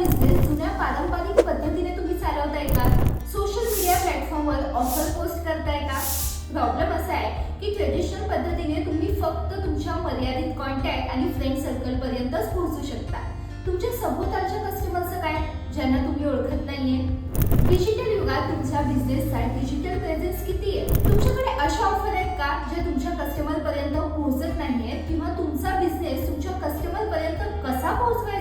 Business जुन्या पारंपरिक पद्धतीने तुम्ही चालवताय का? सोशल मीडिया प्लॅटफॉर्मवर ऑफर पोस्ट करताय का? प्रॉब्लेम असा आहे की ट्रेडिशनल पद्धतीने तुम्ही फक्त तुमच्या मर्यादित कॉन्टॅक्ट आणि फ्रेंड सर्कलपर्यंतच पोहोचू शकता. तुमच्या सभोवतालच्या कस्टमरचं काय? ज्यांना तुम्ही ओळखत नाहीये. डिजिटल युगात तुमच्या बिझनेसचा डिजिटल प्रेझेन्स किती आहे? तुमच्याकडे अशा ऑफर आहेत का जे तुमच्या कस्टमरपर्यंत पोहोचत पोहोचत नाहीयेत किंवा तुमचा बिझनेस तुमच्या कस्टमरपर्यंत कसा पोहोचवायचा?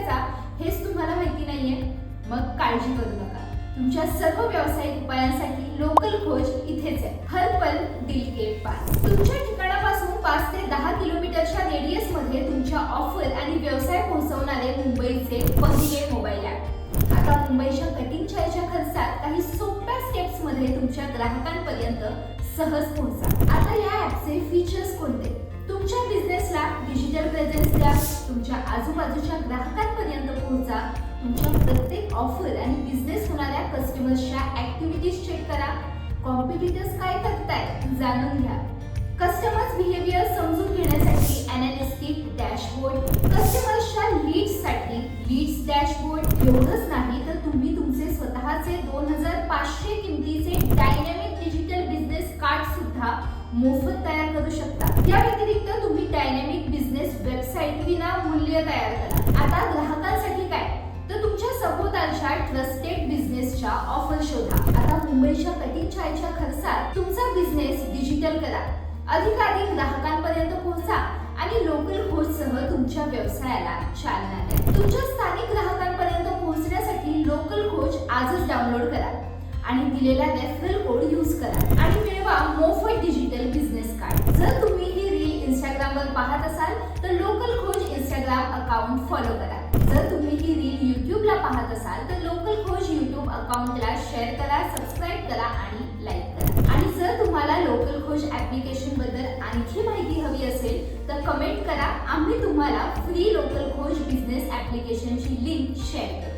काळजी करू नका. तुमच्या सर्व व्यावसायिक उपायांसाठी लोकल खोज इथेच आहे. हरपल डील के तुमच्या ठिकाणापासून पाच ते दहा किलोमीटरच्या रेडियसमध्ये तुमच्या ऑफर आणि व्यवसाय पोहोचवणारे मुंबईचे पहिले मोबाईल ॲप आता मुंबईच्या कटिंग चायच्या खर्चात काही सोप्या स्टेप्समध्ये तुमच्या ग्राहकांपर्यंत सहज पोहोचा. आता या ॲपचे फीचर्स कोणते? तुमच्या बिझनेसला डिजिटल प्रेझेन्स द्या तुमच्या आजूबाजूच्या ग्राहकांपर्यंत पोहोचा. तुमच्या प्रत्येक ऑफर आणि बिझनेस होणाऱ्या कस्टमर्सच्या ऍक्टिव्हिटीज चेक करा. कॉम्पिटिटर्स काय करताय जाणून घ्या. कस्टमर्स बिहेवियर समजून घेण्यासाठी अनालिस्टिक डॅशबोर्ड कस्टमर्सच्या लीड्ससाठी लीड्स डॅशबोर्ड एवढंच नाही तर तुम्ही तुमचे स्वतःचे दोन हजार पाचशे किमतीचे डायनॅमिक डिजिटल बिझनेस कार्ड सुद्धा मोफत तयार करू शकता. या व्यतिरिक्त तुम्ही डायनॅमिक बिझनेस वेबसाईट विना मूल्य तयार करा. आता ऑफर शोधा. आता मुंबईच्या कटिंग खर्चात तुमचा बिझनेस डिजिटल करा. अधिकाधिक ग्राहकांपर्यंत पोहोचा आणि लोकल होस्टसह तुमच्या व्यवसायाला चालना द्या. तुमच्या स्थानिक ग्राहकांपर्यंत पोहोचण्यासाठी लोकल कोच आजच डाउनलोड करा आणि दिलेला रेफरल कोड यूज करा आणि मिळवा मोफत डिजिटल बिझनेस कार्ड जर तुम्ही ही रील इंस्टाग्रामवर पाहत असाल तर local coach Instagram account follow करा. जर तुम्ही ही रील युट्यूबला पाहत असाल तर अकाउंटला शेअर करा सबस्क्राईब करा आणि लाईक करा. आणि जर तुम्हाला लोकल खोज ऍप्लिकेशनबद्दल आणखी माहिती हवी असेल तर कमेंट करा. आम्ही तुम्हाला फ्री लोकल खोज बिझनेस ऍप्लिकेशनची लिंक शेअर करू